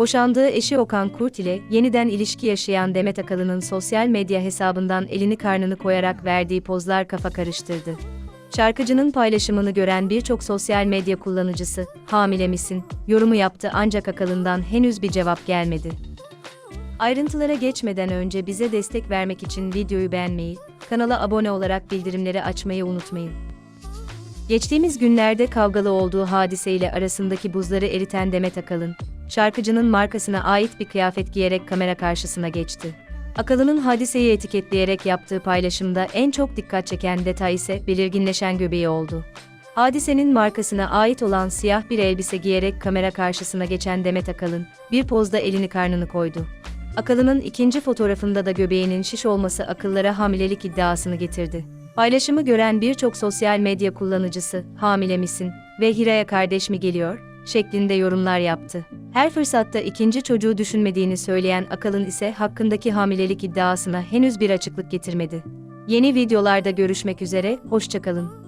Boşandığı eşi Okan Kurt ile yeniden ilişki yaşayan Demet Akalın'ın sosyal medya hesabından elini karnını koyarak verdiği pozlar kafa karıştırdı. Şarkıcının paylaşımını gören birçok sosyal medya kullanıcısı, hamile misin, yorumu yaptı ancak Akalın'dan henüz bir cevap gelmedi. Ayrıntılara geçmeden önce bize destek vermek için videoyu beğenmeyi, kanala abone olarak bildirimleri açmayı unutmayın. Geçtiğimiz günlerde kavgalı olduğu hadiseyle arasındaki buzları eriten Demet Akalın, şarkıcının markasına ait bir kıyafet giyerek kamera karşısına geçti. Akalın'ın hadiseyi etiketleyerek yaptığı paylaşımda en çok dikkat çeken detay ise belirginleşen göbeği oldu. Hadisenin markasına ait olan siyah bir elbise giyerek kamera karşısına geçen Demet Akalın, bir pozda elini karnını koydu. Akalın'ın ikinci fotoğrafında da göbeğinin şiş olması akıllara hamilelik iddiasını getirdi. Paylaşımı gören birçok sosyal medya kullanıcısı, hamile misin ve Hira'ya kardeş mi geliyor, şeklinde yorumlar yaptı. Her fırsatta ikinci çocuğu düşünmediğini söyleyen Akalın ise hakkındaki hamilelik iddiasına henüz bir açıklık getirmedi. Yeni videolarda görüşmek üzere, hoşçakalın.